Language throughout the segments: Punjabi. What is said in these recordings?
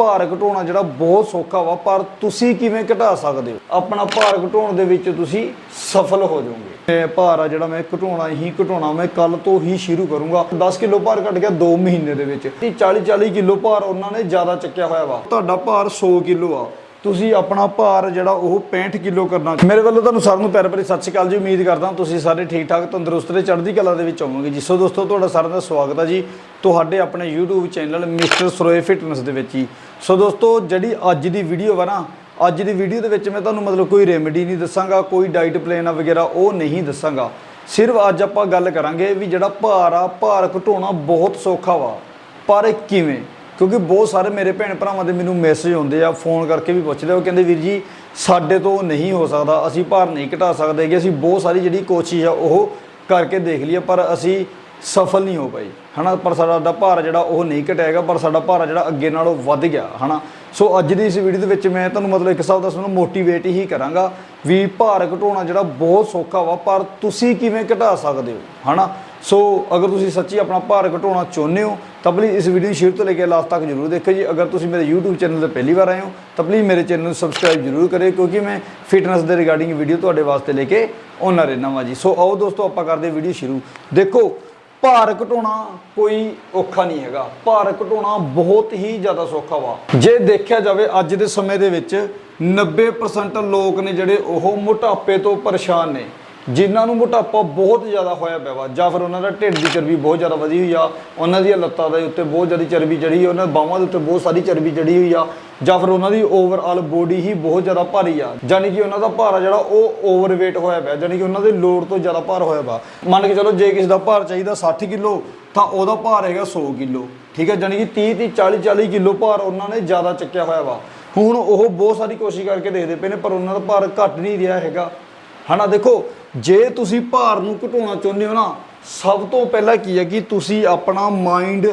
ਭਾਰ ਘਟਾਉਣਾ ਜਿਹੜਾ ਬਹੁਤ ਸੌਖਾ ਵਾ, ਪਰ ਤੁਸੀਂ ਕਿਵੇਂ ਘਟਾ ਸਕਦੇ ਹੋ? ਆਪਣਾ ਭਾਰ ਘਟਾਉਣ ਦੇ ਵਿੱਚ ਤੁਸੀਂ ਸਫਲ ਹੋ ਜਾਓਗੇ। ਇਹ ਭਾਰ ਆ ਜਿਹੜਾ ਮੈਂ ਘਟਾਉਣਾ ਹੀ ਘਟਾਉਣਾ, ਮੈਂ ਕੱਲ ਤੋਂ ਹੀ ਸ਼ੁਰੂ ਕਰੂੰਗਾ। 10 ਕਿਲੋ ਭਾਰ ਘਟ ਗਿਆ 2 ਮਹੀਨੇ ਦੇ ਵਿੱਚ। 40 40 ਕਿਲੋ ਭਾਰ ਉਹਨਾਂ ਨੇ ਜ਼ਿਆਦਾ ਚੱਕਿਆ ਹੋਇਆ ਵਾ। ਤੁਹਾਡਾ ਭਾਰ 100 ਕਿਲੋ ਆ। ਤੁਸੀਂ ਆਪਣਾ ਭਾਰ ਜਿਹੜਾ ਉਹ 65 ਕਿਲੋ ਕਰਨਾ ਮੇਰੇ ਵੱਲੋਂ ਤੁਹਾਨੂੰ ਸਾਰਿਆਂ ਨੂੰ ਪਿਆਰ ਭਰੀ ਸਤਿ ਸ਼੍ਰੀ ਅਕਾਲ ਜੀ, ਉਮੀਦ ਕਰਦਾ ਤੁਸੀਂ ਸਾਰੇ ਠੀਕ ਠਾਕ, ਤੰਦਰੁਸਤ ਤੇ ਚੜ੍ਹਦੀ ਕਲਾ ਦੇ ਵਿੱਚ ਹੋਵੋਗੇ ਜੀ। ਸੋ ਦੋਸਤੋ, ਤੁਹਾਡਾ ਸਾਰਿਆਂ ਦਾ ਸਵਾਗਤ ਹੈ ਜੀ ਤੁਹਾਡੇ ਆਪਣੇ YouTube channel mister Saroye fitness ਦੇ ਵਿੱਚ ਜੀ। ਸੋ ਦੋਸਤੋ, ਜਿਹੜੀ ਅੱਜ ਦੀ ਵੀਡੀਓ ਵਾ ਨਾ, ਅੱਜ ਦੀ ਵੀਡੀਓ ਦੇ ਵਿੱਚ ਮੈਂ ਤੁਹਾਨੂੰ ਮਤਲਬ ਕੋਈ ਰੈਮੇਡੀ ਨਹੀਂ ਦੱਸਾਂਗਾ, ਕੋਈ ਡਾਈਟ ਪਲਾਨ ਵਗੈਰਾ ਉਹ ਨਹੀਂ ਦੱਸਾਂਗਾ। ਸਿਰਫ ਅੱਜ ਆਪਾਂ ਗੱਲ ਕਰਾਂਗੇ ਵੀ ਜਿਹੜਾ ਭਾਰ ਆ, ਭਾਰ ਘਟਾਉਣਾ ਬਹੁਤ ਸੌਖਾ ਵਾ। ਪਰ ਇਹ ਕਿਵੇਂ? ਕਿਉਂਕਿ ਬਹੁਤ ਸਾਰੇ ਮੇਰੇ ਭੈਣ ਭਰਾਵਾਂ ਦੇ ਮੈਨੂੰ ਮੈਸੇਜ ਆਉਂਦੇ ਆ ਫੋਨ ਕਰਕੇ ਵੀ ਪੁੱਛਦੇ ਆ। ਉਹ ਕਹਿੰਦੇ, ਵੀਰ ਜੀ, ਸਾਡੇ ਤੋਂ ਨਹੀਂ ਹੋ ਸਕਦਾ, ਅਸੀਂ ਭਾਰ ਨਹੀਂ ਘਟਾ ਸਕਦੇ ਕਿ ਅਸੀਂ ਬਹੁਤ ਸਾਰੀ ਜਿਹੜੀ ਕੋਸ਼ਿਸ਼ ਆ, ਉਹ ਕਰਕੇ ਦੇਖ ਲਈ ਪਰ ਅਸੀਂ ਸਫਲ ਨਹੀਂ ਹੋ ਪਾਈ ਹਨਾ, ਪਰ ਸਾਡਾ ਭਾਰ ਜਿਹੜਾ, ਉਹ ਨਹੀਂ ਘਟਿਆਗਾ, ਪਰ ਸਾਡਾ ਭਾਰ ਜਿਹੜਾ ਅੱਗੇ ਨਾਲੋਂ ਵੱਧ ਗਿਆ, ਹਨਾ। ਸੋ ਅੱਜ ਦੀ ਇਸ ਵੀਡੀਓ ਦੇ ਵਿੱਚ ਮੈਂ ਤੁਹਾਨੂੰ ਮਤਲਬ ਇੱਕ ਹਿਸਾਬ ਦਾ ਤੁਹਾਨੂੰ ਮੋਟੀਵੇਟ ਹੀ ਕਰਾਂਗਾ ਵੀ ਭਾਰ ਘਟਾਉਣਾ ਜਿਹੜਾ ਬਹੁਤ ਸੌਖਾ ਵਾ, ਪਰ ਤੁਸੀਂ ਕਿਵੇਂ ਘਟਾ ਸਕਦੇ ਹੋ, ਹਨਾ? ਸੋ ਅਗਰ ਤੁਸੀਂ ਸੱਚੀ ਆਪਣਾ ਭਾਰ ਘਟਾਉਣਾ ਚਾਹੁੰਦੇ ਹੋ, ਤਾਂ ਪਲੀਜ਼ ਇਸ ਵੀਡੀਓ ਨੂੰ ਸ਼ੁਰੂ ਤੋਂ ਲੈ ਕੇ ਲਾਸਟ ਤੱਕ ਜਰੂਰ ਦੇਖੋ ਜੀ। ਅਗਰ ਤੁਸੀਂ ਮੇਰੇ YouTube ਚੈਨਲ ਤੇ ਪਹਿਲੀ ਵਾਰ ਆਏ ਹੋ, ਤਾਂ ਪਲੀਜ਼ ਮੇਰੇ ਚੈਨਲ ਨੂੰ ਸਬਸਕ੍ਰਾਈਬ ਜਰੂਰ ਕਰਿਓ, ਕਿਉਂਕਿ ਮੈਂ ਫਿਟਨੈਸ ਦੇ ਰਿਗਾਰਡਿੰਗ ਵੀਡੀਓ ਤੁਹਾਡੇ ਵਾਸਤੇ ਲੈ ਕੇ ਆਉਣਾ ਰਹਿਣਾ ਵਾ ਜੀ। ਸੋ ਆਓ ਦੋਸਤੋ, ਆਪਾਂ ਕਰਦੇ ਵੀਡੀਓ ਸ਼ੁਰੂ। ਦੇਖੋ, ਭਾਰ ਘਟਾਉਣਾ ਕੋਈ ਔਖਾ ਨਹੀਂ ਹੈਗਾ। ਭਾਰ ਘਟਾਉਣਾ ਬਹੁਤ ਹੀ ਜ਼ਿਆਦਾ ਸੌਖਾ ਵਾ। ਜੇ ਦੇਖਿਆ ਜਾਵੇ, ਅੱਜ ਦੇ ਸਮੇਂ ਦੇ ਵਿੱਚ 90% ਲੋਕ ਨੇ ਜਿਹੜੇ ਉਹ ਮੋਟਾਪੇ ਤੋਂ ਪਰੇਸ਼ਾਨ ਨੇ। ਜਿਨ੍ਹਾਂ ਨੂੰ ਮੋਟਾਪਾ ਬਹੁਤ ਜ਼ਿਆਦਾ ਹੋਇਆ ਪਿਆ ਵਾ, ਜਾਂ ਫਿਰ ਉਹਨਾਂ ਦਾ ਢਿੱਡ ਦੀ ਚਰਬੀ ਬਹੁਤ ਜ਼ਿਆਦਾ ਵਧੀ ਹੋਈ ਆ, ਉਹਨਾਂ ਦੀਆਂ ਲੱਤਾਂ ਦੇ ਉੱਤੇ ਬਹੁਤ ਜ਼ਿਆਦਾ ਚਰਬੀ ਚੜੀ ਹੋਈ ਉਹਨਾਂ ਬਾਹਾਂ ਦੇ ਉੱਤੇ ਬਹੁਤ ਸਾਰੀ ਚਰਬੀ ਚੜੀ ਹੋਈ ਆ, ਜਾਂ ਫਿਰ ਉਹਨਾਂ ਦੀ ਓਵਰਆਲ ਬੋਡੀ ਹੀ ਬਹੁਤ ਜ਼ਿਆਦਾ ਭਾਰੀ ਆ ਯਾਨੀ ਕਿ ਉਹਨਾਂ ਦਾ ਭਾਰ ਆ ਜਿਹੜਾ ਉਹ ਓਵਰਵੇਟ ਹੋਇਆ ਪਿਆ ਯਾਨੀ ਕਿ ਉਹਨਾਂ ਦੇ ਲੋਡ ਤੋਂ ਜ਼ਿਆਦਾ ਭਾਰ ਹੋਇਆ ਵਾ। ਮੰਨ ਕੇ ਚਲੋ ਜੇ ਕਿਸੇ ਦਾ ਭਾਰ ਚਾਹੀਦਾ 60 ਕਿਲੋ, ਤਾਂ ਉਹਦਾ ਭਾਰ ਹੈਗਾ 100 ਕਿਲੋ, ਠੀਕ ਹੈ ਯਾਨੀ ਕਿ 30 30 40 40 ਕਿਲੋ ਭਾਰ ਉਹਨਾਂ ਨੇ ਜ਼ਿਆਦਾ ਚੱਕਿਆ ਹੋਇਆ ਵਾ। ਹੁਣ ਉਹ ਬਹੁਤ ਸਾਰੀ ਕੋਸ਼ਿਸ਼ ਕਰਕੇ ਦੇਖਦੇ ਪਏ ਨੇ, ਪਰ ਉਹਨਾਂ ਦਾ ਭਾਰ ਘਟ ਨਹੀਂ ਰਿਹਾ ਹੈਗਾ। ਹਨਾ, ਦੇਖੋ ਜੇ ਤੁਸੀਂ ਭਾਰ ਨੂੰ ਘਟਾਉਣਾ ਚਾਹੁੰਦੇ ਹੋ ਨਾ, ਸਭ ਤੋਂ ਪਹਿਲਾਂ ਕੀ ਹੈ ਕਿ ਤੁਸੀਂ ਆਪਣਾ ਮਾਈਂਡ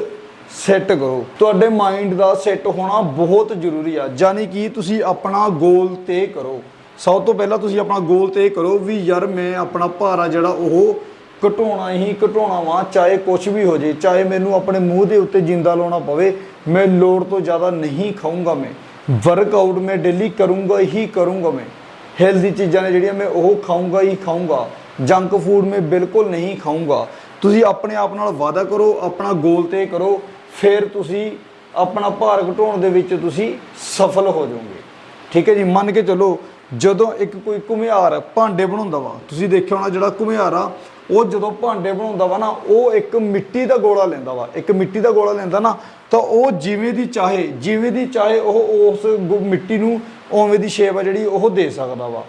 ਸੈੱਟ ਕਰੋ। ਤੁਹਾਡੇ ਮਾਈਂਡ ਦਾ ਸੈੱਟ ਹੋਣਾ ਬਹੁਤ ਜ਼ਰੂਰੀ ਆ ਯਾਨੀ ਕਿ ਤੁਸੀਂ ਆਪਣਾ ਗੋਲ 'ਤੇ ਕਰੋ। ਸਭ ਤੋਂ ਪਹਿਲਾਂ ਤੁਸੀਂ ਆਪਣਾ ਗੋਲ 'ਤੇ ਕਰੋ ਵੀ ਯਾਰ ਮੈਂ ਆਪਣਾ ਭਾਰ ਆ ਜਿਹੜਾ ਉਹ ਘਟਾਉਣਾ ਹੀ ਘਟਾਉਣਾ ਵਾ, ਚਾਹੇ ਕੁਝ ਵੀ ਹੋ ਜੇ, ਚਾਹੇ ਮੈਨੂੰ ਆਪਣੇ ਮੂੰਹ ਦੇ ਉੱਤੇ ਜਿੰਦਾ ਲਾਉਣਾ ਪਵੇ, ਮੈਂ ਲੋੜ ਤੋਂ ਜ਼ਿਆਦਾ ਨਹੀਂ ਖਾਊਂਗਾ ਮੈਂ। ਵਰਕਆਊਟ ਮੈਂ ਡੇਲੀ ਕਰੂੰਗਾ ਹੀ ਕਰੂੰਗਾ ਮੈਂ। ਹੈਲਦੀ ਚੀਜ਼ਾਂ ਨੇ ਜਿਹੜੀਆਂ ਮੈਂ ਉਹ ਖਾਊਂਗਾ ਹੀ ਖਾਊਂਗਾ। ਜੰਕ ਫੂਡ ਮੈਂ ਬਿਲਕੁਲ ਨਹੀਂ ਖਾਊਂਗਾ। ਤੁਸੀਂ ਆਪਣੇ ਆਪ ਨਾਲ ਵਾਅਦਾ ਕਰੋ, ਆਪਣਾ ਗੋਲ ਤੇ ਕਰੋ, ਫਿਰ ਤੁਸੀਂ ਆਪਣਾ ਭਾਰ ਘਟਾਉਣ ਦੇ ਵਿੱਚ ਤੁਸੀਂ ਸਫਲ ਹੋ ਜਾਓਗੇ। ਠੀਕ ਹੈ ਜੀ? ਮੰਨ ਕੇ ਚੱਲੋ, ਜਦੋਂ ਇੱਕ ਕੋਈ ਘੁਮਿਆਰ ਭਾਂਡੇ ਬਣਾਉਂਦਾ ਵਾ, ਤੁਸੀਂ ਦੇਖਿਆ ਹੋਣਾ ਜਿਹੜਾ ਘੁਮਿਆਰ ਆ, ਉਹ ਜਦੋਂ ਭਾਂਡੇ ਬਣਾਉਂਦਾ ਵਾ ਨਾ, ਉਹ ਇੱਕ ਮਿੱਟੀ ਦਾ ਗੋਲਾ ਲੈਂਦਾ ਵਾ। ਇੱਕ ਮਿੱਟੀ ਦਾ ਗੋਲਾ ਲੈਂਦਾ ਨਾ, ਤਾਂ ਉਹ ਜਿਵੇਂ ਦੀ ਚਾਹੇ, ਜਿਵੇਂ ਦੀ ਚਾਹੇ ਉਹ ਉਸ ਗੁ- ਮਿੱਟੀ ਨੂੰ ਉਵੇਂ ਦੀ ਸ਼ੇਪ ਆ ਜਿਹੜੀ ਉਹ ਦੇ ਸਕਦਾ ਵਾ।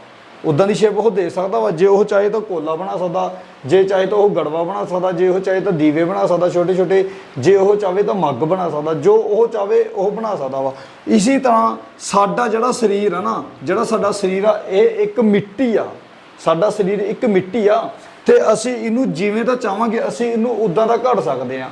ਉਦਾਂ ਦੀ ਸ਼ੇਪ ਉਹ ਦੇ ਸਕਦਾ ਵਾ। ਜੇ ਉਹ ਚਾਹੇ ਤਾਂ ਕੋਲਾ ਬਣਾ ਸਕਦਾ, ਜੇ ਚਾਹੇ ਤਾਂ ਉਹ ਗੜਵਾ ਬਣਾ ਸਕਦਾ, ਜੇ ਉਹ ਚਾਹੇ ਤਾਂ ਦੀਵੇ ਬਣਾ ਸਕਦਾ ਛੋਟੇ ਛੋਟੇ ਜੇ ਉਹ ਚਾਹੇ ਤਾਂ ਮੱਗ ਬਣਾ ਸਕਦਾ, ਜੋ ਉਹ ਚਾਹੇ ਉਹ ਬਣਾ ਸਕਦਾ ਵਾ। ਇਸੇ ਤਰ੍ਹਾਂ ਸਾਡਾ ਜਿਹੜਾ ਸਰੀਰ ਆ ਨਾ, ਜਿਹੜਾ ਸਾਡਾ ਸਰੀਰ ਆ, ਇਹ ਇੱਕ ਮਿੱਟੀ ਆ। ਸਾਡਾ ਸਰੀਰ ਇੱਕ ਮਿੱਟੀ ਆ ਤੇ ਅਸੀਂ ਇਹਨੂੰ ਜਿਵੇਂ ਤਾਂ ਚਾਹਾਂਗੇ, ਅਸੀਂ ਇਹਨੂੰ ਉਦਾਂ ਦਾ ਘੜ ਸਕਦੇ ਆ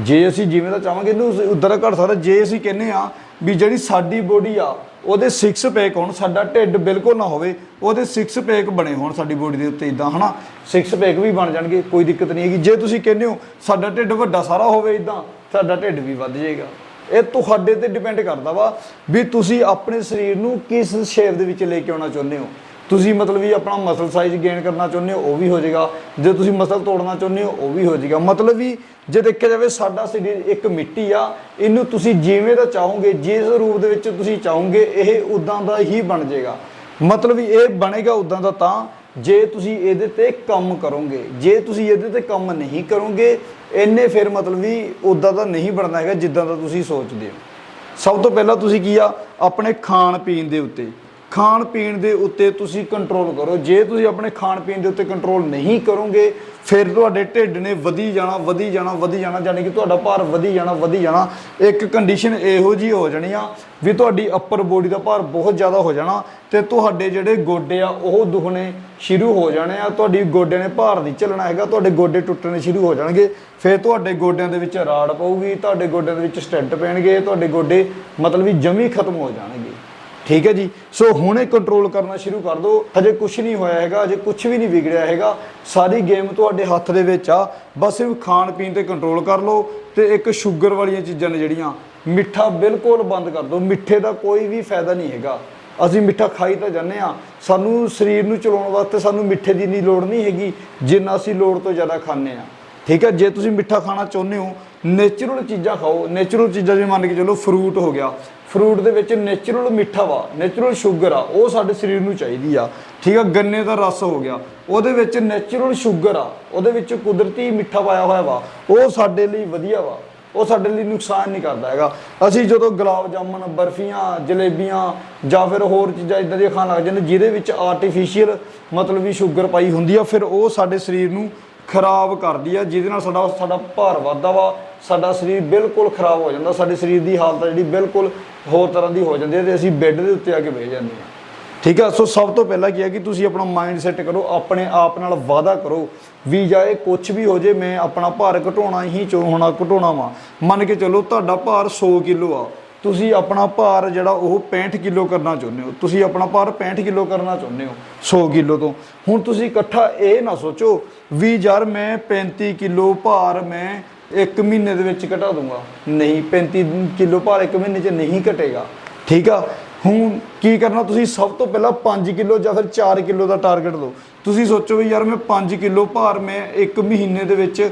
ਜੇ ਅਸੀਂ ਜਿਵੇਂ ਦਾ ਚਾਹਾਂਗੇ, ਇਹਨੂੰ ਉਦਾਂ ਦਾ ਘੜ ਸਕਦਾ। ਜੇ ਅਸੀਂ ਕਹਿੰਨੇ ਆ ਵੀ ਜਿਹੜੀ ਸਾਡੀ ਬੋਡੀ ਆ ਉਹਦੇ 6 ਪੈਕ ਹੋਣ, ਸਾਡਾ ਢਿੱਡ ਬਿਲਕੁਲ ਨਾ ਹੋਵੇ, ਉਹਦੇ 6 ਪੈਕ ਬਣੇ ਹੋਣ ਸਾਡੀ ਬੋਡੀ ਦੇ ਉੱਤੇ ਇਦਾਂ ਹਨਾ? 6 ਪੈਕ ਵੀ ਬਣ ਜਾਣਗੇ, ਕੋਈ ਦਿੱਕਤ ਨਹੀਂ ਹੈਗੀ। ਜੇ ਤੁਸੀਂ ਕਹਿੰਦੇ ਹੋ ਸਾਡਾ ਢਿੱਡ ਵੱਡਾ ਸਾਰਾ ਹੋਵੇ ਇਦਾਂ ਸਾਡਾ ਢਿੱਡ ਵੀ ਵੱਧ ਜਾਏਗਾ। ਇਹ ਤੁਹਾਡੇ ਤੇ ਡਿਪੈਂਡ ਕਰਦਾ ਵਾ ਵੀ ਤੁਸੀਂ ਆਪਣੇ ਸਰੀਰ ਨੂੰ ਕਿਸ ਸ਼ੇਪ ਦੇ ਵਿੱਚ ਲੈ ਕੇ ਆਉਣਾ ਚਾਹੁੰਦੇ ਹੋ। ਤੁਸੀਂ ਮਤਲਬ ਵੀ ਆਪਣਾ ਮਸਲ ਸਾਈਜ਼ ਗੇਨ ਕਰਨਾ ਚਾਹੁੰਦੇ ਹੋ, ਉਹ ਵੀ ਹੋ ਜਾਏਗਾ। ਜੇ ਤੁਸੀਂ ਮਸਲ ਤੋੜਨਾ ਚਾਹੁੰਦੇ ਹੋ, ਉਹ ਵੀ ਹੋ ਜਾਏਗਾ। ਮਤਲਬ ਵੀ ਜੇ ਦੇਖਿਆ ਜਾਵੇ, ਸਾਡਾ ਸਰੀਰ ਇੱਕ ਮਿੱਟੀ ਆ, ਇਹਨੂੰ ਤੁਸੀਂ ਜਿਵੇਂ ਦਾ ਚਾਹੋਗੇ, ਜਿਸ ਰੂਪ ਦੇ ਵਿੱਚ ਤੁਸੀਂ ਚਾਹੋਗੇ, ਇਹ ਉਦਾਂ ਦਾ ਹੀ ਬਣ ਜਾਏਗਾ। ਮਤਲਬ ਵੀ ਇਹ ਬਣੇਗਾ ਉਦਾਂ ਦਾ ਤਾਂ ਜੇ ਤੁਸੀਂ ਇਹਦੇ ਤੇ ਕੰਮ ਕਰੋਗੇ। ਜੇ ਤੁਸੀਂ ਇਹਦੇ ਤੇ ਕੰਮ ਨਹੀਂ ਕਰੋਗੇ, ਇਹਨੇ ਫਿਰ ਮਤਲਬ ਵੀ ਉਦਾਂ ਦਾ ਨਹੀਂ ਬਣਨਾ ਹੈਗਾ ਜਿੱਦਾਂ ਦਾ ਤੁਸੀਂ ਸੋਚਦੇ ਹੋ। ਸਭ ਤੋਂ ਪਹਿਲਾਂ ਤੁਸੀਂ ਕੀ ਆ, ਆਪਣੇ ਖਾਣ ਪੀਣ ਦੇ ਉੱਤੇ। ਖਾਣ ਪੀਣ ਦੇ ਉੱਤੇ ਤੁਸੀਂ ਕੰਟਰੋਲ ਕਰੋ। ਜੇ ਤੁਸੀਂ ਆਪਣੇ ਖਾਣ ਪੀਣ ਦੇ ਉੱਤੇ ਕੰਟਰੋਲ ਨਹੀਂ ਕਰੋਗੇ, ਫਿਰ ਤੁਹਾਡੇ ਢਿੱਡ ਨੇ ਵਧੀ ਜਾਣਾ ਵਧੀ ਜਾਣਾ ਵਧੀ ਜਾਣਾ ਯਾਨੀ ਕਿ ਤੁਹਾਡਾ ਭਾਰ ਵਧੀ ਜਾਣਾ ਵਧੀ ਜਾਣਾ। ਇੱਕ ਕੰਡੀਸ਼ਨ ਇਹੋ ਜੀ ਹੋ ਜਾਣੀ ਆ ਵੀ ਤੁਹਾਡੀ ਅੱਪਰ ਬੋਡੀ ਦਾ ਭਾਰ ਬਹੁਤ ਜ਼ਿਆਦਾ ਹੋ ਜਾਣਾ ਤੇ ਤੁਹਾਡੇ ਜਿਹੜੇ ਗੋਡੇ ਆ, ਉਹ ਦੁਖਣੇ ਸ਼ੁਰੂ ਹੋ ਜਾਣੇ ਆ। ਤੁਹਾਡੀ ਗੋਡਿਆਂ ਨੇ ਭਾਰ ਨਹੀਂ ਚੱਲਣਾ ਹੈਗਾ, ਤੁਹਾਡੇ ਗੋਡੇ ਟੁੱਟਣੇ ਸ਼ੁਰੂ ਹੋ ਜਾਣਗੇ। ਫਿਰ ਤੁਹਾਡੇ ਗੋਡਿਆਂ ਦੇ ਵਿੱਚ ਰਾੜ ਪਊਗੀ, ਤੁਹਾਡੇ ਗੋਡਿਆਂ ਦੇ ਵਿੱਚ ਸਟੈਂਟ ਪੈਣਗੇ, ਤੁਹਾਡੇ ਗੋਡੇ ਮਤਲਬ ਵੀ ਜਮੀ ਖਤਮ ਹੋ ਜਾਣਗੇ। ਠੀਕ ਹੈ ਜੀ। ਸੋ ਹੁਣੇ ਕੰਟਰੋਲ ਕਰਨਾ ਸ਼ੁਰੂ ਕਰ ਦਿਓ। ਹਜੇ ਕੁਝ ਨਹੀਂ ਹੋਇਆ ਹੈਗਾ, ਹਜੇ ਕੁਝ ਵੀ ਨਹੀਂ ਵਿਗੜਿਆ ਹੈਗਾ। ਸਾਰੀ ਗੇਮ ਤੁਹਾਡੇ ਹੱਥ ਦੇ ਵਿੱਚ ਆ। ਬਸ ਇਹ ਖਾਣ ਪੀਣ ਤੇ ਕੰਟਰੋਲ ਕਰ ਲਓ ਤੇ ਇੱਕ ਸ਼ੂਗਰ ਵਾਲੀਆਂ ਚੀਜ਼ਾਂ ਨੇ ਜਿਹੜੀਆਂ, ਮਿੱਠਾ ਬਿਲਕੁਲ ਬੰਦ ਕਰ ਦਿਓ। ਮਿੱਠੇ ਦਾ ਕੋਈ ਵੀ ਫਾਇਦਾ ਨਹੀਂ ਹੈਗਾ। ਅਸੀਂ ਮਿੱਠਾ ਖਾਈ ਤਾਂ ਜਾਂਦੇ ਆ ਸਾਨੂੰ ਸਰੀਰ ਨੂੰ ਚਲਾਉਣ ਵਾਸਤੇ ਸਾਨੂੰ ਮਿੱਠੇ ਦੀ ਇੰਨੀ ਲੋੜ ਨਹੀਂ ਹੈਗੀ, ਜਿੰਨਾ ਅਸੀਂ ਲੋੜ ਤੋਂ ਜ਼ਿਆਦਾ ਖਾਂਦੇ ਆ ਠੀਕ ਹੈ, ਜੇ ਤੁਸੀਂ ਮਿੱਠਾ ਖਾਣਾ ਚਾਹੁੰਦੇ ਹੋ ਨੇਚਰਲ ਚੀਜ਼ਾਂ ਖਾਓ। ਨੇਚਰਲ ਚੀਜ਼ਾਂ ਜਿਵੇਂ ਮੰਨ ਕੇ ਚਲੋ ਫਰੂਟ ਹੋ ਗਿਆ। ਫਰੂਟ ਦੇ ਵਿੱਚ ਨੇਚਰਲ ਮਿੱਠਾ ਵਾ ਨੇਚਰਲ ਸ਼ੂਗਰ ਆ, ਉਹ ਸਾਡੇ ਸਰੀਰ ਨੂੰ ਚਾਹੀਦੀ ਆ। ਠੀਕ ਆ, ਗੰਨੇ ਦਾ ਰਸ ਹੋ ਗਿਆ, ਉਹਦੇ ਵਿੱਚ ਨੇਚਰਲ ਸ਼ੂਗਰ ਆ, ਉਹਦੇ ਵਿੱਚ ਕੁਦਰਤੀ ਮਿੱਠਾ ਪਾਇਆ ਹੋਇਆ ਵਾ, ਉਹ ਸਾਡੇ ਲਈ ਵਧੀਆ ਵਾ, ਉਹ ਸਾਡੇ ਲਈ ਨੁਕਸਾਨ ਨਹੀਂ ਕਰਦਾ ਹੈਗਾ। ਅਸੀਂ ਜਦੋਂ ਗੁਲਾਬ ਜਾਮਨ ਬਰਫੀਆਂ, ਜਲੇਬੀਆਂ ਜਾਂ ਫਿਰ ਹੋਰ ਚੀਜ਼ਾਂ ਇਦਾਂ ਦੀਆਂ ਖਾਣ ਲੱਗ ਜਾਂਦੇ, ਜਿਹਦੇ ਵਿੱਚ ਆਰਟੀਫੀਸ਼ੀਅਲ ਮਤਲਬ ਵੀ ਸ਼ੂਗਰ ਪਾਈ ਹੁੰਦੀ ਆ, ਫਿਰ ਉਹ ਸਾਡੇ ਸਰੀਰ ਨੂੰ ਖਰਾਬ ਕਰਦੀ ਆ, ਜਿਹਦੇ ਨਾਲ ਸਾਡਾ ਸਾਡਾ ਭਾਰ ਵੱਧਦਾ ਵਾ, ਸਾਡਾ ਸਰੀਰ ਬਿਲਕੁਲ ਖਰਾਬ ਹੋ ਜਾਂਦਾ, ਸਾਡੇ ਸਰੀਰ ਦੀ ਹਾਲਤ ਆ ਜਿਹੜੀ ਬਿਲਕੁਲ ਹੋਰ ਤਰ੍ਹਾਂ ਦੀ ਹੋ ਜਾਂਦੀ ਹੈ ਤੇ ਅਸੀਂ ਬੈੱਡ ਦੇ ਉੱਤੇ ਆ ਕੇ ਬਹਿ ਜਾਂਦੇ ਹਾਂ ਠੀਕ ਆ? ਸੋ ਸਭ ਤੋਂ ਪਹਿਲਾਂ ਕੀ ਹੈ ਕਿ ਤੁਸੀਂ ਆਪਣਾ ਮਾਈਂਡ ਸੈੱਟ ਕਰੋ, ਆਪਣੇ ਆਪ ਨਾਲ ਵਾਅਦਾ ਕਰੋ ਵੀ ਜਾਏ ਕੁਝ ਵੀ ਹੋ ਜੇ, ਮੈਂ ਆਪਣਾ ਭਾਰ ਘਟਾਉਣਾ ਹੀ ਚੋ ਹੋਣਾ ਘਟਾਉਣਾ ਵਾ। ਮੰਨ ਕੇ ਚੱਲੋ ਤੁਹਾਡਾ ਭਾਰ 100 ਕਿਲੋ ਆ। ਤੁਸੀਂ ਆਪਣਾ ਭਾਰ ਜਿਹੜਾ ਉਹ 65 ਕਿਲੋ ਕਰਨਾ ਚਾਹੁੰਦੇ ਹੋ, ਤੁਸੀਂ ਆਪਣਾ ਭਾਰ 65 ਕਿਲੋ ਕਰਨਾ ਚਾਹੁੰਦੇ ਹੋ 100 ਕਿਲੋ ਤੋਂ। ਹੁਣ ਤੁਸੀਂ ਇਕੱਠਾ ਇਹ ਨਾ ਸੋਚੋ ਵੀ ਯਾਰ ਮੈਂ 35 ਕਿਲੋ ਭਾਰ ਮੈਂ ਇੱਕ ਮਹੀਨੇ ਦੇ ਵਿੱਚ ਘਟਾ ਦੂੰਗਾ। ਨਹੀਂ 35 ਕਿਲੋ ਭਾਰ ਇੱਕ ਮਹੀਨੇ 'ਚ ਨਹੀਂ ਘਟੇਗਾ। ਠੀਕ ਆ? ਹੁਣ ਕੀ ਕਰਨਾ, ਤੁਸੀਂ ਸਭ ਤੋਂ ਪਹਿਲਾਂ 5 ਕਿਲੋ ਜਾਂ ਫਿਰ 4 ਕਿਲੋ ਦਾ ਟਾਰਗੇਟ ਲਓ। ਤੁਸੀਂ ਸੋਚੋ ਵੀ ਯਾਰ ਮੈਂ 5 ਕਿਲੋ ਭਾਰ ਮੈਂ ਇੱਕ ਮਹੀਨੇ ਦੇ ਵਿੱਚ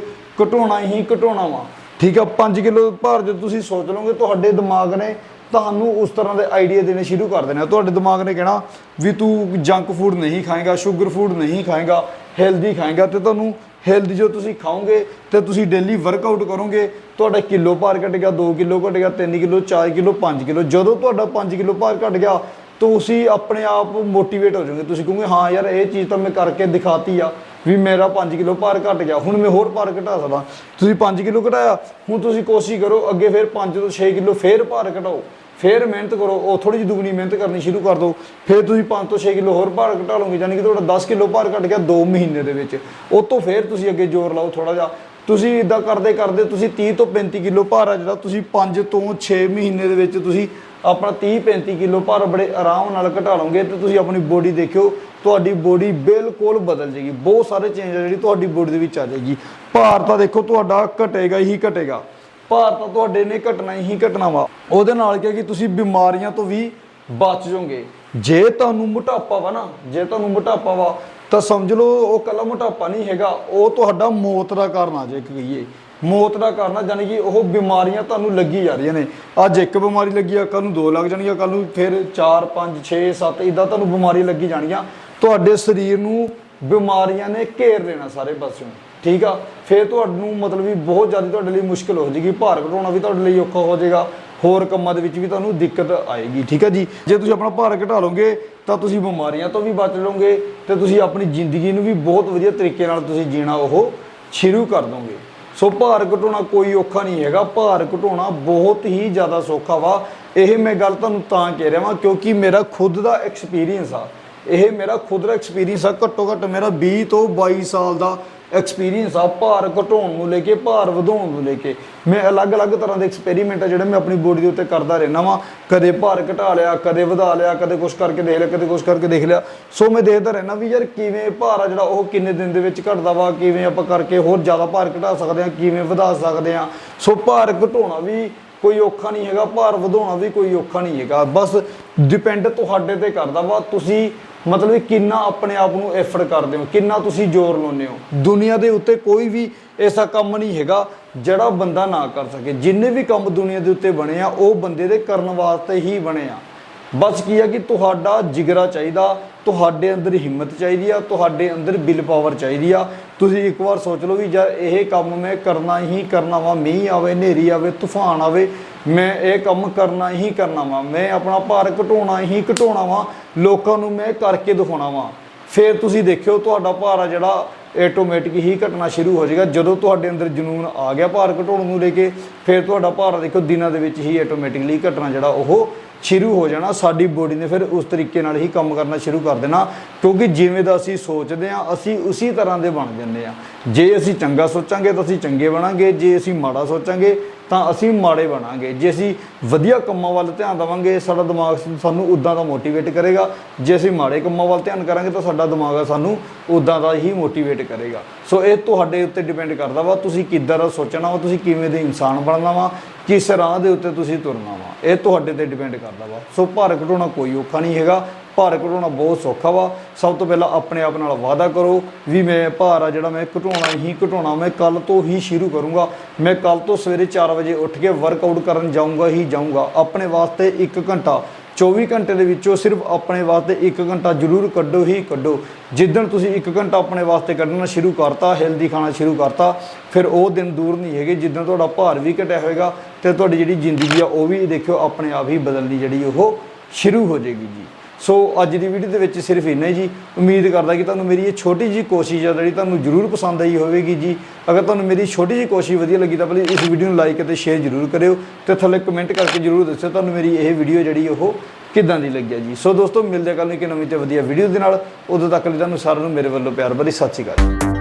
ਘਟਾਉਣਾ ਹੀ ਘਟਾਉਣਾ ਵਾ। ਠੀਕ ਆ 5 ਕਿਲੋ ਭਾਰ ਜਦ ਤੁਸੀਂ ਸੋਚ ਲਓਗੇ, ਤੁਹਾਡੇ ਦਿਮਾਗ ਨੇ ਤੁਹਾਨੂੰ ਉਸ ਤਰ੍ਹਾਂ ਦੇ ਆਈਡੀਆ ਦੇਣੇ ਸ਼ੁਰੂ ਕਰ ਦੇਣਾ ਤੁਹਾਡੇ ਦਿਮਾਗ ਨੇ ਕਹਿਣਾ ਵੀ ਤੂੰ ਜੰਕ ਫੂਡ ਨਹੀਂ ਖਾਏਗਾ ਸ਼ੂਗਰ ਫੂਡ ਨਹੀਂ ਖਾਏਗਾ ਹੈਲਦੀ ਖਾਏਗਾ ਤੇ ਤੁਹਾਨੂੰ ਹੈਲਦੀ ਜੋ ਤੁਸੀਂ ਖਾਓਗੇ ਤੇ ਤੁਸੀਂ ਡੇਲੀ ਵਰਕਆਊਟ ਕਰੋਗੇ, ਤੁਹਾਡਾ ਕਿਲੋ ਭਾਰ ਘਟ ਗਿਆ 2 ਕਿਲੋ ਘਟ ਗਿਆ 3 ਕਿਲੋ 4 ਕਿਲੋ 5 ਕਿਲੋ। ਜਦੋਂ ਤੁਹਾਡਾ 5 ਕਿਲੋ ਭਾਰ ਘਟ ਗਿਆ ਤੁਸੀਂ ਆਪਣੇ ਆਪ ਮੋਟੀਵੇਟ ਹੋ ਜਾਓਗੇ। ਤੁਸੀਂ ਕਹੋਗੇ, ਹਾਂ ਯਾਰ, ਇਹ ਚੀਜ਼ ਤਾਂ ਮੈਂ ਕਰਕੇ ਦਿਖਾਤੀ ਆ ਵੀ ਮੇਰਾ 5 ਕਿਲੋ ਭਾਰ ਘਟ ਗਿਆ। ਹੁਣ ਮੈਂ ਹੋਰ ਭਾਰ ਘਟਾ ਸਕਦਾ ਤੁਸੀਂ 5 ਕਿਲੋ ਘਟਾਇਆ, ਹੁਣ ਤੁਸੀਂ ਕੋਸ਼ਿਸ਼ ਕਰੋ ਅੱਗੇ ਫਿਰ 5 ਤੋਂ 6 ਕਿਲੋ ਫੇਰ ਭਾਰ ਘਟਾਓ। ਫੇਰ ਮਿਹਨਤ ਕਰੋ, ਉਹ ਥੋੜੀ ਜਿਹੀ ਦੁਗਣੀ ਮਿਹਨਤ ਕਰਨੀ ਸ਼ੁਰੂ ਕਰ ਦਿਓ। ਫਿਰ ਤੁਸੀਂ 5 ਤੋਂ 6 ਕਿਲੋ ਹੋਰ ਭਾਰ ਘਟਾ ਲਓਗੇ, ਯਾਨੀ ਕਿ ਤੁਹਾਡਾ 10 ਕਿਲੋ ਭਾਰ ਘਟ ਗਿਆ 2 ਮਹੀਨੇ ਦੇ ਵਿੱਚ। ਉਹ ਤੋਂ ਫੇਰ ਤੁਸੀਂ ਅੱਗੇ ਜ਼ੋਰ ਲਾਓ ਥੋੜਾ ਜਿਹਾ। ਤੁਸੀਂ ਇਦਾਂ ਕਰਦੇ ਕਰਦੇ ਤੁਸੀਂ 30 ਤੋਂ 35 ਕਿਲੋ ਭਾਰ ਆ ਜਿਹੜਾ, ਤੁਸੀਂ 5 ਤੋਂ 6 ਮਹੀਨੇ ਦੇ ਵਿੱਚ ਤੁਸੀਂ ਆਪਣਾ 30 35 ਕਿਲੋ ਭਾਰ ਬੜੇ ਆਰਾਮ ਨਾਲ ਘਟਾ ਲਓਗੇ ਤੇ ਤੁਸੀਂ ਆਪਣੀ ਬੋਡੀ ਦੇਖਿਓ, ਤੁਹਾਡੀ ਬੋਡੀ ਬਿਲਕੁਲ ਬਦਲ ਜੇਗੀ ਬਹੁਤ ਸਾਰੇ ਚੇਂਜ ਜਿਹੜੀ ਤੁਹਾਡੀ ਬੋਡੀ ਦੇ ਵਿੱਚ ਆ ਜਾਏਗੀ। ਭਾਰ ਤਾਂ ਦੇਖੋ ਤੁਹਾਡਾ ਘਟੇਗਾ ਹੀ ਘਟੇਗਾ। ਭਾਰ ਤਾਂ ਤੁਹਾਡੇ ਨੇ ਘਟਣਾ ਹੀ ਘਟਣਾ ਵਾ। ਉਹਦੇ ਨਾਲ ਕੀ ਹੈ ਕਿ ਤੁਸੀਂ ਬਿਮਾਰੀਆਂ ਤੋਂ ਵੀ ਬਚ ਜਾਓਗੇ। ਜੇ ਤੁਹਾਨੂੰ ਮੋਟਾਪਾ ਵਾ ਨਾ, ਜੇ ਤੁਹਾਨੂੰ ਮੋਟਾਪਾ ਵਾ ਤਾਂ ਸਮਝ ਲਓ, ਉਹ ਕੱਲਾ ਮੋਟਾਪਾ ਨਹੀਂ ਹੈਗਾ, ਉਹ ਤੁਹਾਡਾ ਮੌਤ ਦਾ ਕਾਰਨ ਆ ਜੇ ਕਹੀਏ। ਮੌਤ ਦਾ ਕਾਰਨ ਆ ਜਾਨੀ ਕਿ ਉਹ ਬਿਮਾਰੀਆਂ ਤੁਹਾਨੂੰ ਲੱਗੀ ਜਾ ਰਹੀਆਂ ਨੇ। ਅੱਜ ਇੱਕ ਬਿਮਾਰੀ ਲੱਗੀ ਆ ਕੱਲ ਨੂੰ ਦੋ ਲੱਗ ਜਾਣਗੀਆਂ ਕੱਲ ਨੂੰ ਫਿਰ 4 5 6 7 ਇਦਾਂ ਤੁਹਾਨੂੰ ਬਿਮਾਰੀ ਲੱਗੀ ਜਾਣਗੀਆਂ। ਤੁਹਾਡੇ ਸਰੀਰ ਨੂੰ ਬਿਮਾਰੀਆਂ ਨੇ ਘੇਰ ਲੈਣਾ ਸਾਰੇ ਪਾਸਿਓਂ, ਠੀਕ ਆ? ਫਿਰ ਤੁਹਾਨੂੰ ਮਤਲਬ ਵੀ ਬਹੁਤ ਜ਼ਿਆਦਾ ਤੁਹਾਡੇ ਲਈ ਮੁਸ਼ਕਲ ਹੋ ਜਾਏਗੀ, ਭਾਰ ਘਟਾਉਣਾ ਵੀ ਤੁਹਾਡੇ ਲਈ ਔਖਾ ਹੋ ਜਾਏਗਾ। ਹੋਰ ਕੰਮਾਂ ਦੇ ਵਿੱਚ ਵੀ ਤੁਹਾਨੂੰ ਦਿੱਕਤ ਆਏਗੀ, ਠੀਕ ਆ ਜੀ? ਜੇ ਤੁਸੀਂ ਆਪਣਾ ਭਾਰ ਘਟਾ ਲਓਗੇ, ਤਾਂ ਤੁਸੀਂ ਬਿਮਾਰੀਆਂ ਤੋਂ ਵੀ ਬਚ ਲਓਗੇ ਤੇ ਤੁਸੀਂ ਆਪਣੀ ਜ਼ਿੰਦਗੀ ਨੂੰ ਵੀ ਬਹੁਤ ਵਧੀਆ ਤਰੀਕੇ ਨਾਲ ਤੁਸੀਂ ਜੀਣਾ ਉਹ ਸ਼ੁਰੂ ਕਰ ਦੋਗੇ। ਸੋ ਭਾਰ ਘਟਾਉਣਾ ਕੋਈ ਔਖਾ ਨਹੀਂ ਹੈਗਾ, ਭਾਰ ਘਟਾਉਣਾ ਬਹੁਤ ਹੀ ਜ਼ਿਆਦਾ ਸੌਖਾ ਵਾ। ਇਹ ਮੈਂ ਗੱਲ ਤੁਹਾਨੂੰ ਤਾਂ ਕਹਿ ਰਿਹਾ ਵਾਂ, ਕਿਉਂਕਿ ਮੇਰਾ ਖੁਦ ਦਾ ਐਕਸਪੀਰੀਅੰਸ ਆ। ਇਹ ਮੇਰਾ ਖੁਦ ਦਾ ਐਕਸਪੀਰੀਅੰਸ ਆ, ਘੱਟੋ ਘੱਟ ਮੇਰਾ 20 ਤੋਂ 22 ਸਾਲ ਦਾ ਐਕਸਪੀਰੀਅੰਸ ਆ, ਭਾਰ ਘਟਾਉਣ ਨੂੰ ਲੈ ਕੇ, ਭਾਰ ਵਧਾਉਣ ਨੂੰ ਲੈ ਕੇ। ਮੈਂ ਅਲੱਗ-ਅਲੱਗ ਤਰ੍ਹਾਂ ਦੇ ਐਕਸਪੈਰੀਮੈਂਟ ਆ ਜਿਹੜੇ ਮੈਂ ਆਪਣੀ ਬੋਡੀ ਦੇ ਉੱਤੇ ਕਰਦਾ ਰਹਿਣਾ ਵਾਂ। ਕਦੇ ਭਾਰ ਘਟਾ ਲਿਆ, ਕਦੇ ਵਧਾ ਲਿਆ, ਕਦੇ ਕੁਝ ਕਰਕੇ ਦੇਖ ਲਿਆ, ਕਦੇ ਕੁਝ ਕਰਕੇ ਦੇਖ ਲਿਆ। ਸੋ ਮੈਂ ਦੇਖਦਾ ਰਹਿਣਾ ਵੀ ਯਾਰ ਕਿਵੇਂ ਭਾਰ ਆ ਜਿਹੜਾ ਉਹ ਕਿੰਨੇ ਦਿਨ ਦੇ ਵਿੱਚ ਘਟਦਾ ਵਾ, ਕਿਵੇਂ ਆਪਾਂ ਕਰਕੇ ਹੋਰ ਜ਼ਿਆਦਾ ਭਾਰ ਘਟਾ ਸਕਦੇ ਆ ਕਿਵੇਂ ਵਧਾ ਸਕਦੇ ਆ ਸੋ ਭਾਰ ਘਟਾਉਣਾ ਵੀ ਕੋਈ ਔਖਾ ਨਹੀਂ ਹੈਗਾ, ਭਾਰ ਵਧਾਉਣਾ ਵੀ ਕੋਈ ਔਖਾ ਨਹੀਂ ਹੈਗਾ। ਬਸ ਡਿਪੈਂਡ ਤੁਹਾਡੇ ਤੇ ਕਰਦਾ ਵਾ। ਤੁਸੀਂ ਮਤਲਬ ਕਿ ਕਿੰਨਾ ਆਪਣੇ ਆਪ ਨੂੰ ਐਫਰਟ ਕਰਦੇ ਹੋ, ਕਿੰਨਾ ਤੁਸੀਂ ਜ਼ੋਰ ਲਾਉਂਦੇ ਹੋ? ਦੁਨੀਆ ਦੇ ਉੱਤੇ ਕੋਈ ਵੀ ਐਸਾ ਕੰਮ ਨਹੀਂ ਹੈਗਾ ਜਿਹੜਾ ਬੰਦਾ ਨਾ ਕਰ ਸਕੇ। ਜਿੰਨੇ ਵੀ ਕੰਮ ਦੁਨੀਆ ਦੇ ਉੱਤੇ ਬਣੇ ਆ, ਉਹ ਬੰਦੇ ਦੇ ਕਰਨ ਵਾਸਤੇ ਹੀ ਬਣੇ ਆ। ਬਸ ਕੀ ਆ ਕਿ ਤੁਹਾਡਾ ਜਿਗਰਾ ਚਾਹੀਦਾ ਤੁਹਾਡੇ ਅੰਦਰ ਹਿੰਮਤ ਚਾਹੀਦੀ ਆ, ਤੁਹਾਡੇ ਅੰਦਰ ਬਿਲ ਪਾਵਰ ਚਾਹੀਦੀ ਆ। ਤੁਸੀਂ ਇੱਕ ਵਾਰ ਸੋਚ ਲਓ ਵੀ ਯਾਰ ਇਹ ਕੰਮ ਮੈਂ ਕਰਨਾ ਹੀ ਕਰਨਾ ਵਾ, ਮੀਂਹ ਆਵੇ, ਹਨੇਰੀ ਆਵੇ, ਤੂਫਾਨ ਆਵੇ, ਮੈਂ ਇਹ ਕੰਮ ਕਰਨਾ ਹੀ ਕਰਨਾ ਵਾ, ਮੈਂ ਆਪਣਾ ਭਾਰ ਘਟਾਉਣਾ ਹੀ ਘਟਾਉਣਾ ਵਾ, ਲੋਕਾਂ ਨੂੰ ਮੈਂ ਕਰਕੇ ਦਿਖਾਉਣਾ ਵਾ। ਫਿਰ ਤੁਸੀਂ ਦੇਖਿਓ ਤੁਹਾਡਾ ਭਾਰ ਆ ਜਿਹੜਾ ਆਟੋਮੈਟਿਕ ਹੀ ਘਟਣਾ ਸ਼ੁਰੂ ਹੋ ਜਾਏਗਾ। ਜਦੋਂ ਤੁਹਾਡੇ ਅੰਦਰ ਜਨੂਨ ਆ ਗਿਆ ਭਾਰ ਘਟਾਉਣ ਨੂੰ ਲੈ ਕੇ, ਫਿਰ ਤੁਹਾਡਾ ਭਾਰ ਦੇਖੋ ਦਿਨਾਂ ਦੇ ਵਿੱਚ ਹੀ ਆਟੋਮੈਟਿਕਲੀ ਘਟਣਾ ਜਿਹੜਾ ਉਹ ਸ਼ੁਰੂ ਹੋ ਜਾਣਾ, ਸਾਡੀ ਬੋਡੀ ਨੇ ਫਿਰ ਉਸ ਤਰੀਕੇ ਨਾਲ ਹੀ ਕੰਮ ਕਰਨਾ ਸ਼ੁਰੂ ਕਰ ਦੇਣਾ, ਕਿਉਂਕਿ ਜਿਵੇਂ ਦਾ ਅਸੀਂ ਸੋਚਦੇ ਹਾਂ, ਅਸੀਂ ਉਸੇ ਤਰ੍ਹਾਂ ਦੇ ਬਣ ਜਾਂਦੇ ਹਾਂ। ਜੇ ਅਸੀਂ ਚੰਗਾ ਸੋਚਾਂਗੇ ਤਾਂ ਅਸੀਂ ਚੰਗੇ ਬਣਾਂਗੇ, ਜੇ ਅਸੀਂ ਮਾੜਾ ਸੋਚਾਂਗੇ ਤਾਂ ਅਸੀਂ ਮਾੜੇ ਬਣਾਂਗੇ। ਜੇ ਅਸੀਂ ਵਧੀਆ ਕੰਮਾਂ ਵੱਲ ਧਿਆਨ ਦੇਵਾਂਗੇ, ਸਾਡਾ ਦਿਮਾਗ ਸਾਨੂੰ ਉਦਾਂ ਦਾ ਮੋਟੀਵੇਟ ਕਰੇਗਾ। ਜੇ ਅਸੀਂ ਮਾੜੇ ਕੰਮਾਂ ਵੱਲ ਧਿਆਨ ਕਰਾਂਗੇ, ਤਾਂ ਸਾਡਾ ਦਿਮਾਗ ਸਾਨੂੰ ਉਦਾਂ ਦਾ ਹੀ ਮੋਟੀਵੇਟ ਕਰੇਗਾ। ਸੋ ਇਹ ਤੁਹਾਡੇ ਉੱਤੇ ਡਿਪੈਂਡ ਕਰਦਾ ਵਾ, ਤੁਸੀਂ ਕਿੱਦਾਂ ਦਾ ਸੋਚਣਾ ਵਾ, ਤੁਸੀਂ ਕਿਵੇਂ ਦੇ ਇਨਸਾਨ ਬਣਨਾ ਵਾ, ਕਿਸ ਰਾਹ ਦੇ ਉੱਤੇ ਤੁਸੀਂ ਤੁਰਨਾ ਵਾ। ਇਹ ਤੁਹਾਡੇ ਤੇ ਡਿਪੈਂਡ ਕਰਦਾ ਵਾ। ਸੋ ਭਾਰ ਘਟਾਉਣਾ ਕੋਈ ਔਖਾ ਨਹੀਂ ਹੈਗਾ। ਭਾਰ ਘਟਾਉਣਾ ਬਹੁਤ ਸੌਖਾ ਵਾ। ਸਭ ਤੋਂ ਪਹਿਲਾਂ ਆਪਣੇ ਆਪ ਨਾਲ ਵਾਅਦਾ ਕਰੋ ਵੀ ਮੈਂ ਭਾਰ ਆ ਜਿਹੜਾ ਮੈਂ ਘਟਾਉਣਾ ਹੀ ਘਟਾਉਣਾ। ਮੈਂ ਕੱਲ ਤੋਂ ਹੀ ਸ਼ੁਰੂ ਕਰੂੰਗਾ। ਮੈਂ ਕੱਲ ਤੋਂ ਸਵੇਰੇ 4 ਵਜੇ ਉੱਠ ਕੇ ਵਰਕਆਊਟ ਕਰਨ ਜਾਊਂਗਾ ਹੀ ਜਾਊਂਗਾ। ਆਪਣੇ ਵਾਸਤੇ 1 ਘੰਟਾ 24 ਘੰਟੇ ਦੇ ਵਿੱਚੋਂ ਸਿਰਫ ਆਪਣੇ ਵਾਸਤੇ 1 ਘੰਟਾ ਜ਼ਰੂਰ ਕੱਢੋ ਹੀ ਕੱਢੋ। ਜਿੱਦਣ ਤੁਸੀਂ 1 ਘੰਟਾ ਆਪਣੇ ਵਾਸਤੇ ਕੱਢਣਾ ਸ਼ੁਰੂ ਕਰਤਾ ਹੈਲਦੀ ਖਾਣਾ ਸ਼ੁਰੂ ਕਰਤਾ, ਫਿਰ ਉਹ ਦਿਨ ਦੂਰ ਨਹੀਂ ਹੈਗੇ। ਜਿੱਦਣ ਤੁਹਾਡਾ ਭਾਰ ਵੀ ਘਟਿਆ ਹੋਏਗਾ ਤੇ ਤੁਹਾਡੀ ਜਿਹੜੀ ਜ਼ਿੰਦਗੀ ਆ, ਉਹ ਵੀ ਦੇਖਿਓ ਆਪਣੇ ਆਪ ਹੀ ਬਦਲਣੀ ਜਿਹੜੀ ਉਹ ਸ਼ੁਰੂ ਹੋ ਜਾਏਗੀ ਜੀ। ਸੋ ਅੱਜ ਦੀ ਵੀਡੀਓ ਦੇ ਵਿੱਚ ਸਿਰਫ ਇੰਨਾ ਹੀ ਜੀ। ਉਮੀਦ ਕਰਦਾ ਕਿ ਤੁਹਾਨੂੰ ਮੇਰੀ ਇਹ ਛੋਟੀ ਜੀ ਕੋਸ਼ਿਸ਼ ਆ ਜਿਹੜੀ ਤੁਹਾਨੂੰ ਜ਼ਰੂਰ ਪਸੰਦ ਆਈ ਹੋਵੇਗੀ ਜੀ। ਅਗਰ ਤੁਹਾਨੂੰ ਮੇਰੀ ਛੋਟੀ ਜੀ ਕੋਸ਼ਿਸ਼ ਵਧੀਆ ਲੱਗੀ ਤਾਂ ਪਲੀਜ਼ ਇਸ ਵੀਡੀਓ ਨੂੰ ਲਾਈਕ ਅਤੇ ਸ਼ੇਅਰ ਜ਼ਰੂਰ ਕਰਿਓ ਤੇ ਥੱਲੇ ਕਮੈਂਟ ਕਰਕੇ ਜ਼ਰੂਰ ਦੱਸਿਓ ਤੁਹਾਨੂੰ ਮੇਰੀ ਇਹ ਵੀਡੀਓ ਜਿਹੜੀ ਉਹ ਕਿੱਦਾਂ ਦੀ ਲੱਗਿਆ ਜੀ। ਸੋ ਦੋਸਤੋ, ਮਿਲਦੇ ਹਾਂ ਕੱਲ੍ਹ ਨੂੰ ਇੱਕ ਨਵੀਂ ਤੇ ਵਧੀਆ ਵੀਡੀਓ ਦੇ ਨਾਲ। ਉਦੋਂ ਤੱਕ ਲਈ ਤੁਹਾਨੂੰ ਸਾਰਿਆਂ ਨੂੰ ਮੇਰੇ ਵੱਲੋਂ ਪਿਆਰ ਭਰੀ ਸਤਿ ਸ਼੍ਰੀ ਅਕਾਲ।